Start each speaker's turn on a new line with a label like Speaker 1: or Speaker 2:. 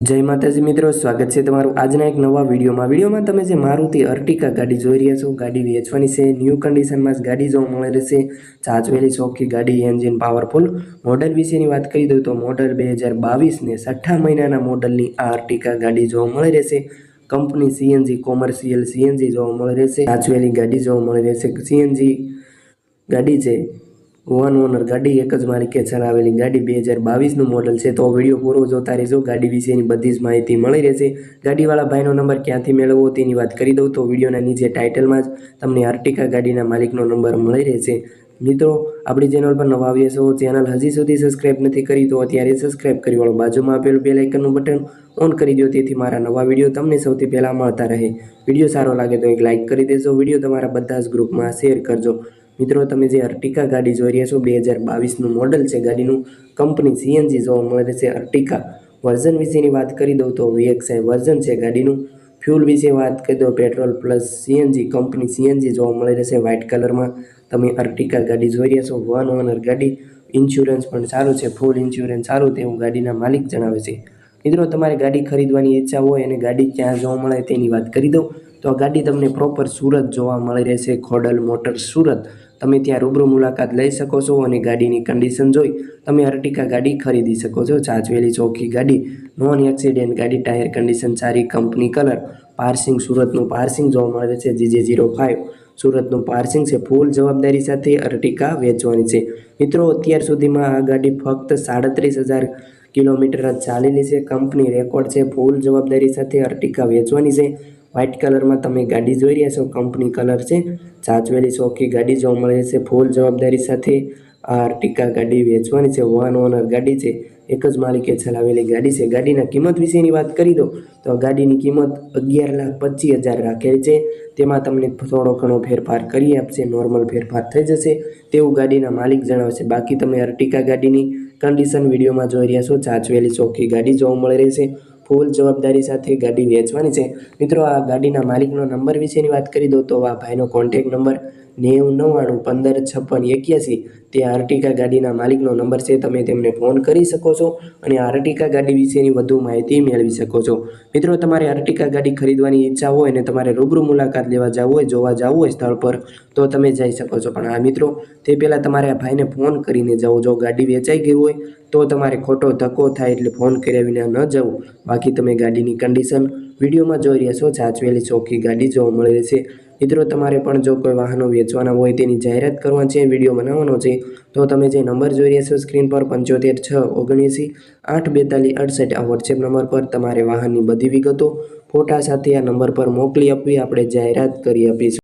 Speaker 1: જય માતાજી મિત્રો, સ્વાગત છે તમારું આજના એક નવા વિડીયોમાં. વિડીયોમાં તમે જે મારુતિ અર્ટિકા ગાડી જોઈ રહ્યા છો, ગાડી વેચવાની છે ન્યૂ કન્ડિશનમાં જ ગાડી જોવા મળી રહેશે. ચાચવેલી ચોખ્ખી ગાડી એન્જિન પાવરફુલ મોડલ વિશેની વાત કરી દઉં તો મોડલ બે હજાર બાવીસને છઠ્ઠા મહિનાના મોડલની આ અર્ટિકા ગાડી જોવા મળી રહેશે. કંપની સીએનજી કોમર્શિયલ સીએનજી જોવા મળી રહેશે. ચાચવેલી ગાડી જોવા મળી રહેશે. સીએનજી ગાડી છે વન ઓનર ગાડી એક જ માલિકે ચલાવેલી ગાડી બે હજાર બાવીસનું મોડલ છે. તો વીડિયો પૂરો જોતા રહેજો. ગાડી વિશેની બધી જ માહિતી મળી રહેશે. ગાડીવાળા ભાઈનો નંબર ક્યાંથી મેળવવો તેની વાત કરી દઉં. તો વિડીયોના નીચે ટાઇટલમાં જ તમને આર્ટિકા ગાડીના માલિકનો નંબર મળી રહેશે. મિત્રો, આપણી ચેનલ પર નવા આવ્યા છો, ચેનલ હજી સુધી સબસ્ક્રાઇબ નથી કરી, તો અત્યારે સબસ્ક્રાઇબ કરી વાળો બાજુમાં આપેલું બે લાઇકનનું બટન ઓન કરી દો તેથી મારા નવા વીડિયો તમને સૌથી પહેલાં મળતા રહે. વીડિયો સારો લાગે તો એક લાઇક કરી દેજો. વીડિયો તમારા બધા જ ગ્રુપમાં શેર કરજો. મિત્રો, તમે જે અર્ટિકા ગાડી જોઈ રહ્યા છો, બે હજાર બાવીસનું મોડલ છે. ગાડીનું કંપની સીએનજી જોવા મળે છે. અર્ટિકા વર્ઝન વિશેની વાત કરી દઉં તો વીએક્સઆઈ વર્ઝન છે. ગાડીનું ફ્યુલ વિશે વાત કરી દો petrol plus CNG company CNG જોવા મળી રહેશે વ્હાઇટ કલરમાં તમે અર્ટિકા ગાડી જોઈ રહ્યા છો. વન ઓનર ગાડી ઇન્સ્યોરન્સ પણ સારું છે. ફૂલ ઇન્સ્યોરન્સ સારું તેવું ગાડીના માલિક જણાવે છે. મિત્રો, તમારે ગાડી ખરીદવાની ઈચ્છા હોય અને ગાડી ક્યાં જોવા મળે તેની વાત કરી દઉં. તો આ ગાડી તમને પ્રોપર સુરત જોવા મળી રહેશે, ખોડલ મોટર સુરત. તમે ત્યાં રૂબરૂ મુલાકાત લઈ શકો છો અને ગાડીની કન્ડિશન જોઈ તમે અર્ટિકા ગાડી ખરીદી શકો છો. ચાચવેલી ચોખ્ખી ગાડી, નોન એક્સિડેન્ટ ગાડી ટાયર કન્ડિશન સારી કંપની કલર પાર્સિંગ સુરતનું પાર્સિંગ જોવા મળે છે જીજે જીરો ફાઇવ સુરતનું પાર્સિંગ છે ફૂલ જવાબદારી સાથે અર્ટિકા વેચવાની છે. મિત્રો, અત્યાર સુધીમાં આ ગાડી ફક્ત સાડત્રીસ હજાર કિલોમીટર જ ચાલેલી છે. કંપની રેકોર્ડ છે ફૂલ જવાબદારી સાથે અર્ટિકા વેચવાની છે. વ્હાઇટ કલરમાં તમે ગાડી જોઈ રહ્યા છો કંપની કલર છે. ચાચવેલી ચોખ્ખી ગાડી જોવા મળે છે ફૂલ જવાબદારી સાથે આ અર્ટિકા ગાડી વેચવાની છે વન ઓનર ગાડી છે. એક જ માલિકે ચલાવેલી ગાડી છે. ગાડીના કિંમત વિશેની વાત કરી દો, તો ગાડીની કિંમત અગિયાર લાખ પચીસ હજાર રાખેલ છે. તેમાં તમને થોડો ઘણો ફેરફાર કરી આપશે નોર્મલ ફેરફાર થઈ જશે. તેવું ગાડીના માલિક જણાવશે. બાકી તમે અર્ટિકા ગાડીની કન્ડિશન વિડીયોમાં જોઈ રહ્યા છો ચાચવેલી ચોખ્ખી ગાડી જોવા મળી રહેશે ફૂલ જવાબદારી સાથે ગાડી વેચવાની છે. મિત્રો, આ ગાડીના માલિકનો નંબર વિશેની વાત કરી દઉં તો આ ભાઈનો કોન્ટેક નંબર નેવું નવ્વાણું પંદર છપ્પન એક્યાસી. તે આર્ટિકા ગાડીના માલિકનો નંબર છે, તમે તેમને ફોન કરી શકો છો અને આર્ટિકા ગાડી વિશેની વધુ માહિતી મેળવી શકો છો. મિત્રો, તમારે આર્ટિકા ગાડી ખરીદવાની ઈચ્છા હોય અને તમારે રૂબરૂ મુલાકાત લેવા જવું હોય, જોવા જવું હોય સ્થળ પર, તો તમે જઈ શકો છો. પણ આ મિત્રો, તે પહેલાં તમારે આ ભાઈને ફોન કરીને જવું. જો ગાડી વેચાઈ ગઈ હોય, તો તમારે ખોટો ધક્કો થાય એટલે ફોન કર્યા વિના ન જવું. બાકી તમે ગાડીની કન્ડિશન વિડીયોમાં જોઈ રહ્યા છો સાચવેલી ચોખ્ખી ગાડી જોવા મળી છે. મિત્રો, તમારે પણ જો કોઈ વાહનો વેચવાના હોય તેની જાહેરાત કરવા છે, વીડિયો બનાવવાનો છે, તો તમે જે નંબર જોઈ રહ્યા છો સ્ક્રીન પર પંચોતેર છ ઓગણએંસી આઠ બેતાલીસ અડસઠ આ વોટ્સએપ નંબર પર તમારે વાહનની બધી વિગતો ફોટા સાથે આ નંબર પર મોકલી આપવી, આપણે જાહેરાત કરી આપીશું.